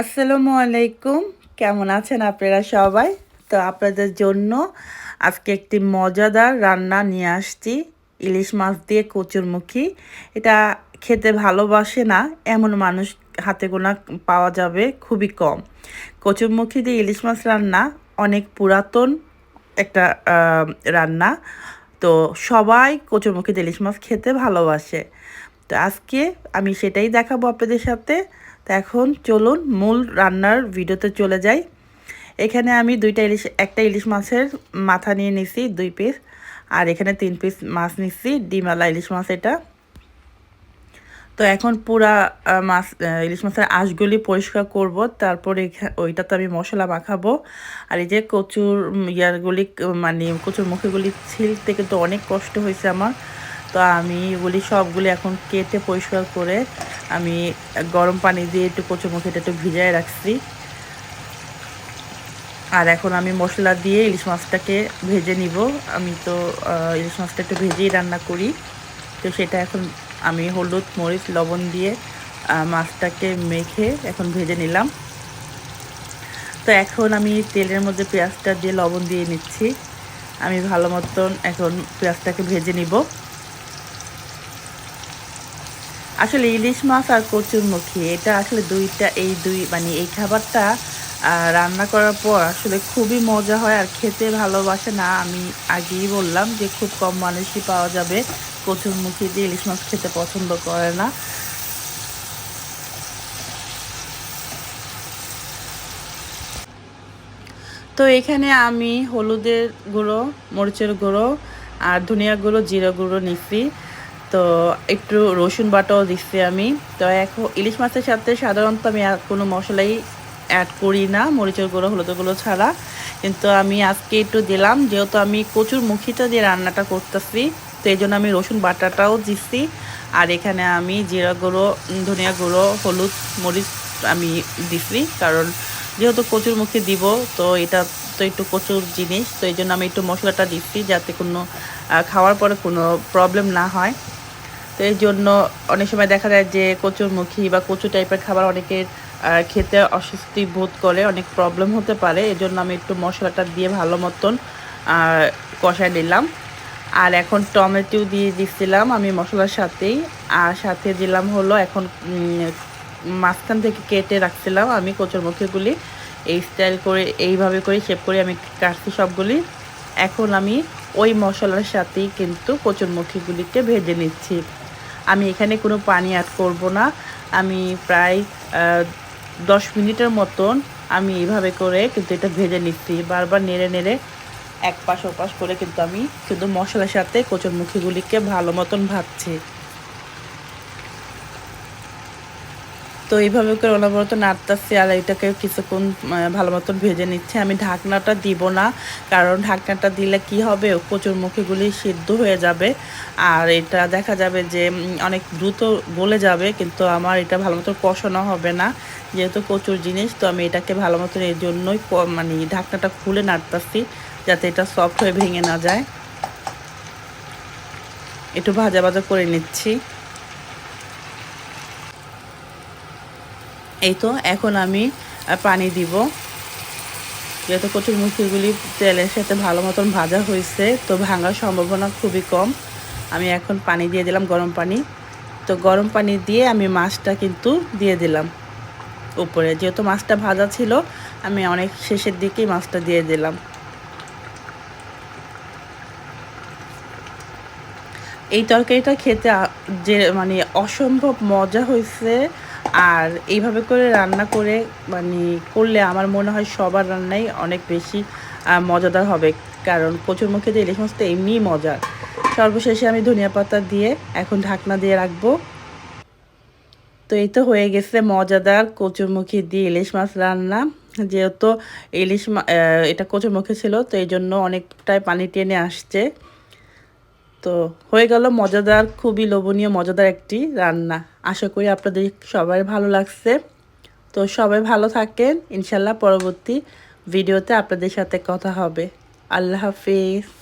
আসসালামু আলাইকুম। কেমন আছেন আপনারা সবাই? তো আপনাদের জন্য আজকে একটি মজাদার রান্না নিয়ে আসছি। ইলিশ মাছ দিয়ে কচুরমুখী। এটা খেতে ভালোবাসে না, এমন মানুষ হাতে গোনা পাওয়া যাবে খুবই কম। কচুরমুখী দিয়ে ইলিশ মাছ রান্না অনেক পুরাতন একটা রান্না। তো সবাই কচুরমুখী দিয়ে ইলিশ মাছ খেতে ভালোবাসে। তো আজকে আমি সেটাই দেখাবো আপনাদের সাথে। তো এখন চলুন মূল রান্নার ভিডিওতে চলে যাই। এখানে আমি দুইটা ইলিশ, একটা ইলিশ মাছের মাথা নিয়ে নিছি, দুই পিস আর এখানে তিন পিস মাছ নিচ্ছি ডিমালা ইলিশ মাছ এটা। তো এখন পুরা মাছ ইলিশ মাছের আঁশগুলি পরিষ্কার করব, তারপরে এখা- ওইটাতে আমি মশলা মাখাবো। আর এই যে কচুর ইয়ারগুলি মানে কচুর মুখেগুলি ছিলতে কিন্তু অনেক কষ্ট হয়েছে আমার। তো আমি এগুলি সবগুলি এখন কেটে পরিষ্কার করে আমি গরম পানি দিয়ে একটু কচুর মুখিটা একটু ভিজায় রাখছি। আর এখন আমি মশলা দিয়ে ইলিশ মাছটাকে ভেজে নিব। আমি তো ইলিশ মাছটা একটু ভেজেই রান্না করি। তো সেটা এখন আমি হলুদ, মরিচ, লবণ দিয়ে মাছটাকে মেখে এখন ভেজে নিলাম। তো এখন আমি তেলের মধ্যে পেঁয়াজটা দিয়ে লবণ দিয়ে নিচ্ছি। আমি ভালো মতন এখন পেঁয়াজটাকে ভেজে নিব। আসলে ইলিশ মাছ আর কচুরমুখী এটা আসলে দুইটা, এই দুই মানে এই খাবারটা রান্না করার পর আসলে খুবই মজা হয় আর খেতে ভালোবাসে না, আমি আগেই বললাম যে খুব কম মানুষই পাওয়া যাবে কচুরমুখী দিয়ে ইলিশ মাছ খেতে পছন্দ করে না। তো এখানে আমি হলুদের গুঁড়ো, মরিচের গুঁড়ো আর ধনিয়া গুঁড়ো, জিরা গুঁড়ো নিচ্ছি। তো একটু রসুন বাটাও দিচ্ছি আমি। তো এখন ইলিশ মাছের সাথে সাধারণত আমি আর কোনো মশলাই অ্যাড করি না, মরিচের গুঁড়ো, হলুদের গুঁড়ো ছাড়া। কিন্তু আমি আজকে একটু দিলাম, যেহেতু আমি কচুর মুখিটা দিয়ে রান্নাটা করতেছি, তো এই জন্য আমি রসুন বাটাটাও দিচ্ছি আর এখানে আমি জিরা গুঁড়ো, ধনিয়া গুঁড়ো, হলুদ মরিচ আমি দিচ্ছি কারণ যেহেতু কচুর মুখে দিব, তো এটা তো একটু কচুর জিনিস, তো এই জন্য আমি একটু মশলাটা দিচ্ছি যাতে কোনো খাওয়ার পরে কোনো প্রবলেম না হয়। তো এই জন্য অনেক সময় দেখা যায় যে কচুরমুখী বা কচু টাইপের খাবার অনেকের খেতে অস্বস্তি বোধ করে, অনেক প্রবলেম হতে পারে। এই জন্য আমি একটু মশলাটা দিয়ে ভালো মতন কষায় নিলাম। আর এখন টমেটো দিয়ে দিচ্ছিলাম আমি মশলার সাথেই। আর সাথে দিলাম হলো এখন মাঝখান থেকে কেটে রাখছিলাম আমি কচুরমুখীগুলি। এই স্টাইল করে, এইভাবে করে শেপ করে আমি কাটছি সবগুলি। এখন আমি ওই মশলার সাথেই কিন্তু কচুরমুখীগুলিকে ভেজে নিচ্ছি। আমি এখানে কোনো পানি অ্যাড করব না। আমি প্রায় দশ মিনিটের মতন আমি এইভাবে করে কিন্তু এটা ভেজে নিচ্ছি। বারবার নেড়ে নেড়ে এক পাশ ওপাশ করে কিন্তু আমি কিন্তু মশলার সাথে কচুরমুখীগুলিকে ভালো মতন ভাজছি। তো এইভাবে করে অনবরত নাড়তাছি আর এটাকে কিছুক্ষণ ভালো মতন ভেজে নিচ্ছে। আমি ঢাকনাটা দিব না, কারণ ঢাকনাটা দিলে কি হবে? কচুর মুখেগুলি সিদ্ধ হয়ে যাবে। আর এটা দেখা যাবে যে অনেক দ্রুত গলে যাবে, কিন্তু আমার এটা ভালো মতো কষানো হবে না। যেহেতু কচুর জিনিস, তো আমি এটাকে ভালো মতন এর জন্যই মানে ঢাকনাটা খুলে নাড়তাছি, যাতে এটা সফট হয়ে ভেঙে না যায়। একটু ভাজা ভাজা করে নিচ্ছি। এই তো, এখন আমি পানি দিব। যেহেতু কচুর মুখিগুলি তেলের সাথে ভালো মতন ভাজা হয়েছে, তো ভাঙার সম্ভাবনা খুবই কম। আমি এখন পানি দিয়ে দিলাম গরম পানি। তো গরম পানি দিয়ে আমি মাছটা কিন্তু দিয়ে দিলাম উপরে। যেহেতু মাছটা ভাজা ছিল, আমি অনেক শেষের দিকেই মাছটা দিয়ে দিলাম। এই তরকারিটা খেতে যে মানে অসম্ভব মজা হয়েছে। আর এইভাবে করে রান্না করে মানে করলে আমার মনে হয় সবার রান্নাই অনেক বেশি মজাদার হবে। কারণ কচুর মুখে যে ইলিশ মাছ তো এমনিই মজার। সর্বশেষে আমি ধনিয়া পাতা দিয়ে এখন ঢাকনা দিয়ে রাখব। তো এই তো হয়ে গেছে মজাদার কচুরমুখী দিয়ে ইলিশ মাছ রান্না। যেহেতু ইলিশ এটা কচুরমুখী ছিল, তো এই জন্য অনেকটাই পানি টেনে আসছে। তো হয়ে গেল মজাদার, খুবই লোভনীয়, মজাদার একটি রান্না। আশা করি আপনাদের সবাই ভালো লাগছে। তো সবাই ভালো থাকেন। ইনশাল্লাহ পরবর্তী ভিডিওতে আপনাদের সাথে কথা হবে। আল্লাহ হাফিজ।